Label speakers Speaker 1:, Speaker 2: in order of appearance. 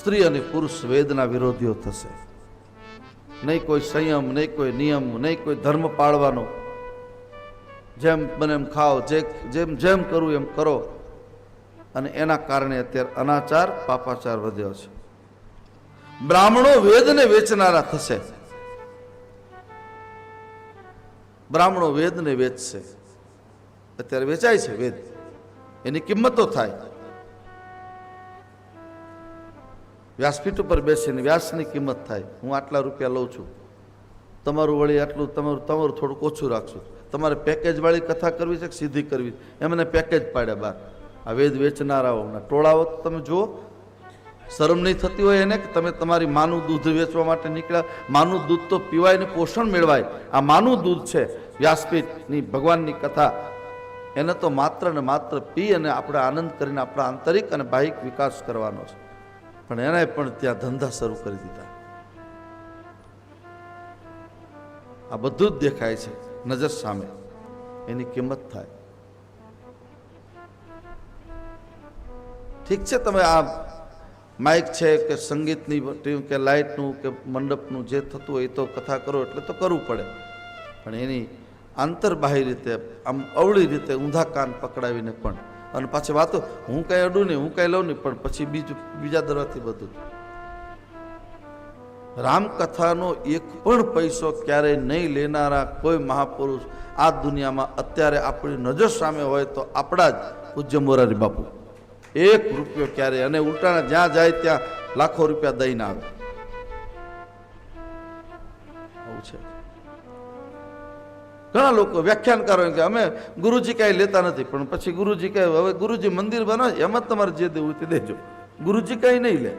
Speaker 1: સ્ત્રી અને પુરુષ વેદના વિરોધીઓ થશે. નહીં કોઈ સંયમ, નહીં કોઈ નિયમ, નહીં કોઈ ધર્મ પાળવાનો. જેમ બને એમ ખાઓ, જે જેમ જેમ કરવું એમ કરો. અને એના કારણે અત્યારે અનાચાર, પાપાચાર વધ્યો છે. બ્રાહ્મણો વેદને વેચનારા થશે. બ્રાહ્મણો વેદને વેચશે. અત્યારે વેચાય છે વેદ. એની કિંમતો થાય. વ્યાસપીઠ ઉપર બેસીને વ્યાસની કિંમત થાય. હું આટલા રૂપિયા લઉં છું. તમારું વળી આટલું, તમારું તમારું થોડુંક ઓછું રાખશું. તમારે પેકેજવાળી કથા કરવી છે કે સીધી કરવી? એમને પેકેજ પાડ્યા બાર આ વેદ વેચનારાઓના ટોળાઓ તમે જુઓ, શરમ નહીં થતી હોય એને કે તમે તમારી માનું દૂધ વેચવા માટે નીકળ્યા. માનું દૂધ તો પીવાય ને પોષણ મેળવાય. આ માનું દૂધ છે વ્યાસપીઠની ભગવાનની કથા. એને તો માત્ર ને માત્ર પી અને આપણે આનંદ કરીને આપણા આંતરિક અને બાહિક વિકાસ કરવાનો છે. પણ એણે પણ ત્યાં ધંધા શરૂ કરી દીધા. આ બધું જ દેખાય છે નજર સામે. એની કિંમત થાય. ઠીક છે તમે આ માઇક છે કે સંગીતની ટીમ કે લાઇટનું કે મંડપનું જે થતું હોય એ તો કથા કરો એટલે તો કરવું પડે. પણ એની આંતરબાહી રીતે આમ અવળી રીતે ઊંધા કાન પકડાવીને પણ અને પાછી વાતો, હું કાંઈ અડું નહીં, હું કાંઈ લઉં નહીં, પણ પછી બીજું, બીજા દરવાથી બધું. રામકથાનો એક પણ પૈસો ક્યારેય નહીં લેનારા કોઈ મહાપુરુષ આ દુનિયામાં અત્યારે આપણી નજર સામે હોય તો આપણા જ પૂજ્ય મોરારી બાપુ. એક રૂપિયો ક્યારેય, અને ઉલટાણા જ્યાં જાય ત્યાં લાખો રૂપિયા દઈને આવે. આવું છે. ઘણા લોકો વ્યાખ્યાનકારો કરો કે અમે ગુરુજી કાંઈ લેતા નથી, પણ પછી ગુરુજી કહે, હવે ગુરુજી મંદિર બનાવે, એમાં જ તમારે જે દેવું તે દેજો. ગુરુજી કાંઈ નહીં લે.